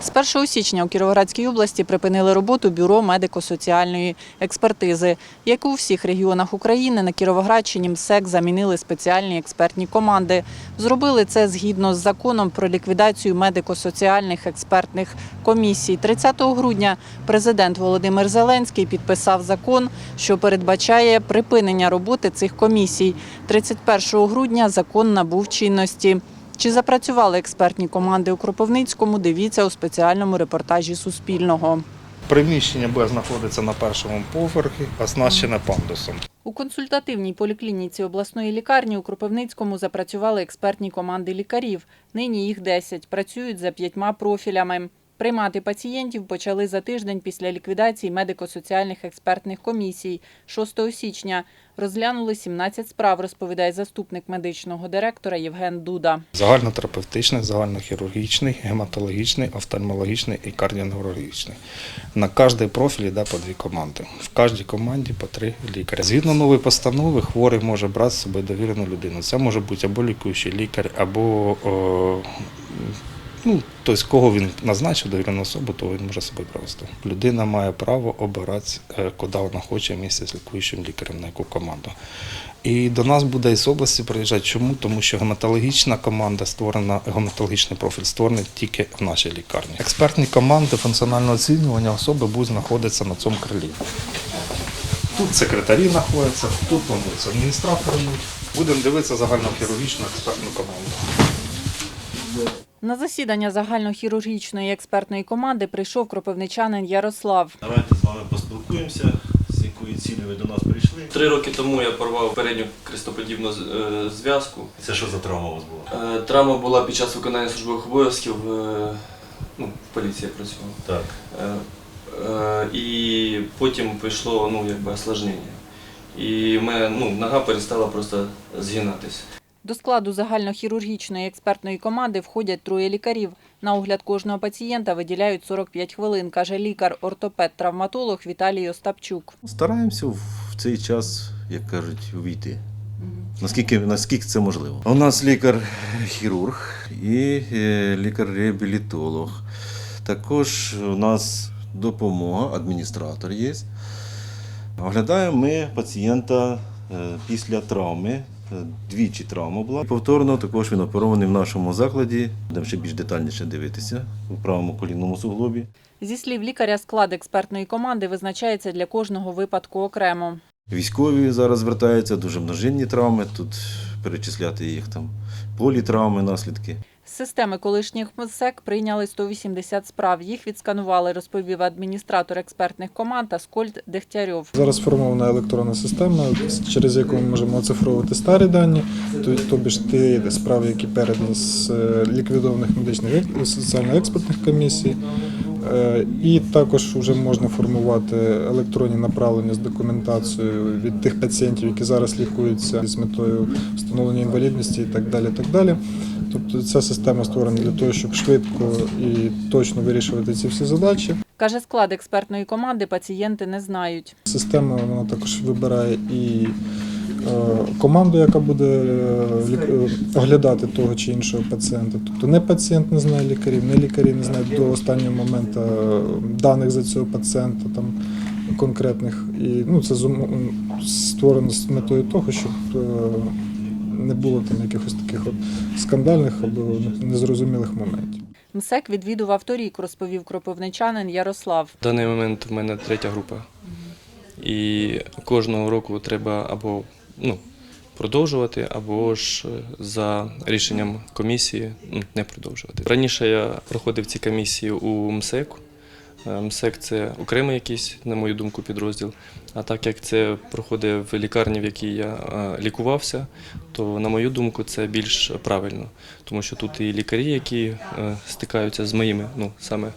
З 1 січня у Кіровоградській області припинили роботу бюро медико-соціальної експертизи. Як у всіх регіонах України, на Кіровоградщині МСЕК замінили спеціальні експертні команди. Зробили це згідно з законом про ліквідацію медико-соціальних експертних комісій. 30 грудня президент Володимир Зеленський підписав закон, що передбачає припинення роботи цих комісій. 31 грудня закон набув чинності. Чи запрацювали експертні команди у Кропивницькому? Дивіться у спеціальному репортажі Суспільного. Приміщення Б знаходиться на першому поверхі, оснащене пандусом. У консультативній поліклініці обласної лікарні у Кропивницькому запрацювали експертні команди лікарів. Нині їх 10. Працюють за п'ятьма профілями. Приймати пацієнтів почали за тиждень після ліквідації медико-соціальних експертних комісій 6 січня. Розглянули 17 справ, розповідає заступник медичного директора Євген Дуда. Загальнотерапевтичний, загальнохірургічний, гематологічний, офтальмологічний і кардіоневрологічний. На кожний профіль йде по дві команди. В кожній команді по три лікаря. Згідно нової постанови, хворий може брати з собою довірену людину. Це може бути або лікуючий лікар, або о, ну, тобто, кого він назначив довірену особу, то він може собою провести. Людина має право обирати, е, куди вона хоче місце з лікуючим лікарем, на яку команду. І до нас буде із області приїжджати. Чому? Тому що гематологічна команда створена, гематологічний профіль створений тільки в нашій лікарні. Експертні команди функціонального оцінювання особи будуть знаходитися на цьому крилі. Тут секретарі знаходяться, тут плануються адміністратори. Будемо дивитися загальнохірургічну експертну команду. На засідання загальнохірургічної експертної команди прийшов кропивничанин Ярослав. Давайте з вами поспілкуємося, з якою цілею ви до нас прийшли. Три роки тому я порвав передню крестоподібну е, зв'язку. Це що за травма у вас була? Е, Травма була під час виконання службових обов'язків. е, Ну, в поліції я працював. Так. І потім пішло ну, якби осложнення. І мене ну, нога перестала просто згинатись. До складу загальнохірургічної експертної команди входять троє лікарів. На огляд кожного пацієнта виділяють 45 хвилин, каже лікар-ортопед-травматолог Віталій Остапчук. Стараємося в цей час, як кажуть, увійти. Наскільки, наскільки це можливо? У нас лікар-хірург і е, лікар-реабілітолог. Також у нас допомога, адміністратор є. Оглядаємо ми пацієнта е, після травми. Двічі травма була. Повторно також він оперований в нашому закладі. Будемо ще більш детальніше дивитися у правому колінному суглобі. Зі слів лікаря, склад експертної команди визначається для кожного випадку окремо. Військові зараз звертаються, дуже множинні травми, тут перечисляти їх там, політравми, наслідки. Системи колишніх МСЕК прийняли 180 справ. Їх відсканували, розповів адміністратор експертних команд Аскольд Дегтярьов. Зараз сформована електронна система, через яку ми можемо оцифровувати старі дані, то- тобі ж ті справи, які передані з е, ліквідованих медичних і соціально-експертних комісій. Е, І також вже можна формувати електронні направлення з документацією від тих пацієнтів, які зараз лікуються з метою встановлення інвалідності і так далі. Так далі. Тобто ця система створена для того, щоб швидко і точно вирішувати ці всі задачі. Каже, склад експертної команди пацієнти не знають. Система вона також вибирає і команду, яка буде е, е, оглядати того чи іншого пацієнта. Тобто не пацієнт не знає лікарів, не лікарі не знають до останнього моменту е, даних за цього пацієнта там конкретних. І ну, це створено з метою того, щоб е, не було там якихось таких от скандальних або незрозумілих моментів. МСЕК відвідував торік, розповів кропивничанин Ярослав. В даний момент в мене третя група. І кожного року треба або ну, продовжувати, або ж е, за рішенням комісії ну, не продовжувати. Раніше я проходив ці комісії у МСЕК. МСЕК це окремий якийсь, на мою думку, підрозділ. А так як це проходить в лікарні, в якій я е, лікувався, то на мою думку це більш правильно, тому що тут і лікарі, які е, стикаються з моїми ну, саме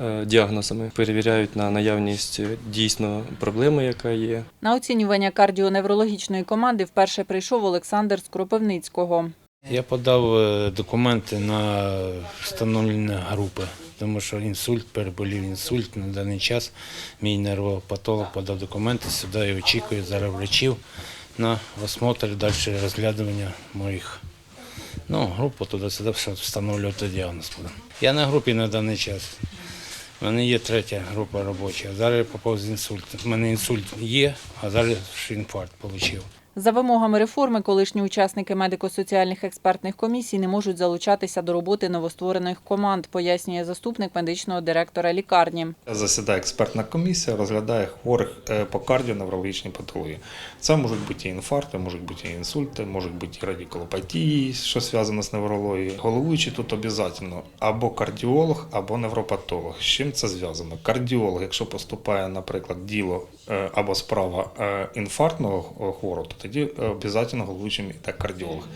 е, діагнозами, перевіряють на наявність дійсно проблеми, яка є. На оцінювання кардіоневрологічної команди вперше прийшов Олександр з Кропивницького. Я подав е, документи на встановлення групи, тому що інсульт, переболів інсульт на даний час. Мій нервопатолог подав документи сюди і очікую зараз врачів на осмотр, далі розглядування моїх. Ну, групу туди-сюди, встановлювати діагноз. буде. Я на групі на даний час. У мене є третя група робоча. Зараз я попав з інсультом. У мене інсульт є, а зараз інфаркт отримав. За вимогами реформи, колишні учасники медико-соціальних експертних комісій не можуть залучатися до роботи новостворених команд, пояснює заступник медичного директора лікарні. Засідає експертна комісія, розглядає хворих е, по кардіоневрологічній патології. Це можуть бути і інфаркти, можуть бути і інсульти, можуть бути і радикулопатії, що зв'язано з неврологією. Головуючий тут обов'язково або кардіолог, або невропатолог. З чим це зв'язано? Кардіолог, якщо поступає, наприклад, діло е, або справа е, інфарктного хворого, то тоді обов'язково головуючим йде кардіолог.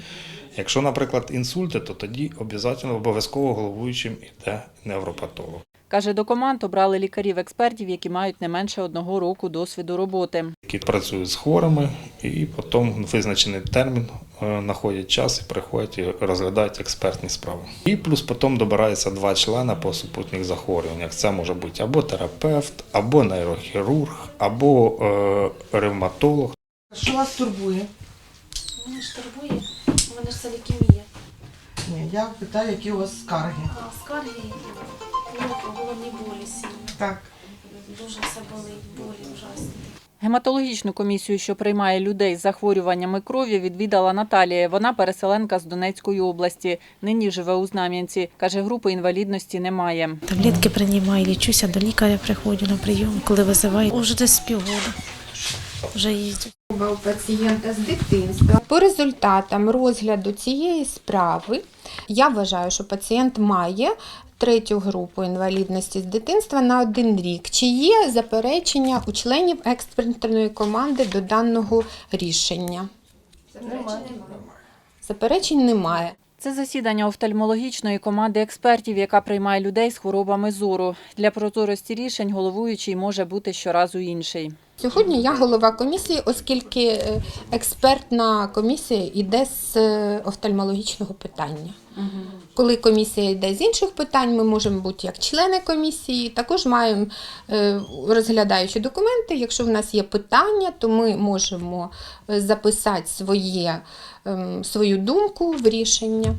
Якщо, наприклад, інсульти, то тоді обов'язково обов'язково головуючим йде невропатолог. Каже, до команд обрали лікарів-експертів, які мають не менше одного року досвіду роботи. які працюють з хворими, і потім визначений термін е, знаходять час і приходять і розглядають експертні справи. І плюс потім добирається два члени по супутніх захворюваннях. Це може бути або терапевт, або нейрохірург, або е, ревматолог. Що вас турбує? Мене ж турбує, у мене ж це лікемія. Ні, я питаю, які у вас скарги. А скарги, ну, головні болі сильні. Так. Дуже все болить, болі ужасні. Гематологічну комісію, що приймає людей з захворюваннями крові, відвідала Наталія. Вона переселенка з Донецької області. Нині живе у Знам'янці. Каже, групи інвалідності немає. Таблетки приймаю, лічуся, до лікаря приходжу на прийом, коли визивають. Уже десь півгода. Вже їздю. У пацієнта з дитинства. По результатам розгляду цієї справи я вважаю, що пацієнт має третю групу інвалідності з дитинства на один рік. Чи є заперечення у членів експертної команди до даного рішення? Заперечень немає. Це засідання офтальмологічної команди експертів, яка приймає людей з хворобами зору. Для прозорості рішень головуючий може бути щоразу інший. Сьогодні я голова комісії, оскільки е, експертна комісія йде з е, офтальмологічного питання. Коли комісія йде з інших питань, ми можемо бути як члени комісії. Також маємо, е, розглядаючи документи, якщо в нас є питання, то ми можемо записати своє, ем, свою думку в рішення.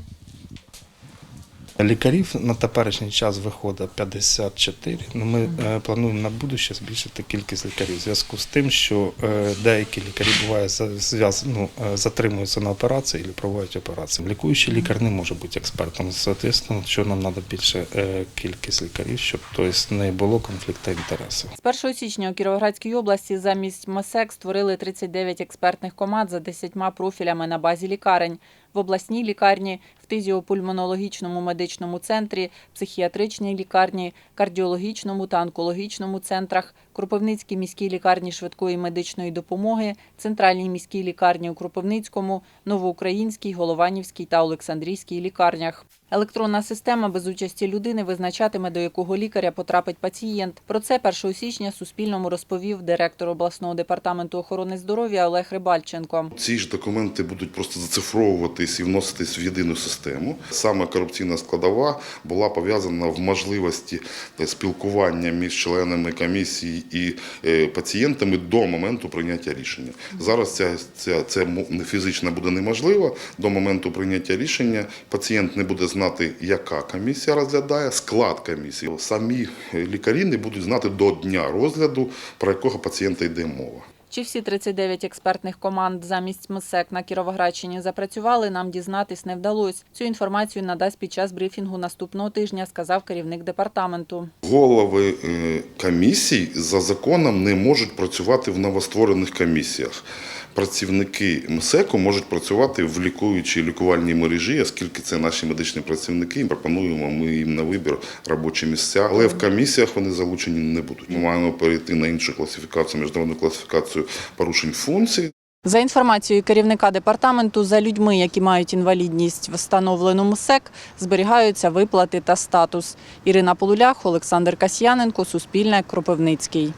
Лікарів на теперішній час виходить 54. Ну, ми е, плануємо на будуще збільшити кількість лікарів. В зв'язку з тим, що е, деякі лікарі буває ну, е, затримуються на операції або проводять операції. Лікуючий лікар не може бути експертом. Соответственно, що нам треба більше кількість лікарів, щоб тобто, не було конфлікту інтересів. З 1 січня у Кіровоградській області замість МАСЕК створили 39 експертних команд за 10 профілями на базі лікарень. В обласній лікарні, в тизіопульмонологічному медичному центрі, психіатричній лікарні, кардіологічному та онкологічному центрах, Кропивницькій міській лікарні швидкої медичної допомоги, Центральній міській лікарні у Кропивницькому, Новоукраїнській, Голованівській та Олександрійській лікарнях. Електронна система без участі людини визначатиме, до якого лікаря потрапить пацієнт. Про це 1 січня Суспільному розповів директор обласного департаменту охорони здоров'я Олег Рибальченко. Ці ж документи будуть просто зацифровуватись і вноситись в єдину систему. Саме корупційна складова була пов'язана в можливості е, спілкування між членами комісії і е, пацієнтами до моменту прийняття рішення. Зараз ця, ця, це фізично буде неможливо. До моменту прийняття рішення пацієнт не буде знати, яка комісія розглядає, склад комісії. Самі лікарі не будуть знати до дня розгляду, про якого пацієнта йде мова. Чи всі 39 експертних команд замість МСЕК на Кіровоградщині запрацювали, нам дізнатись не вдалося. Цю інформацію надасть під час брифінгу наступного тижня, сказав керівник департаменту. Голови е, комісій за законом не можуть працювати в новостворених комісіях. Працівники МСЕКу можуть працювати в лікуючій лікувальній мережі, оскільки це наші медичні працівники. і Пропонуємо ми їм на вибір робочі місця, але в комісіях вони залучені не будуть. Ми маємо перейти на іншу класифікацію, міжнародну класифікацію порушень функцій. За інформацією керівника департаменту, за людьми, які мають інвалідність в встановленому СЕК, зберігаються виплати та статус. Ірина Полулях, Олександр Касьяненко, Суспільне, Кропивницький.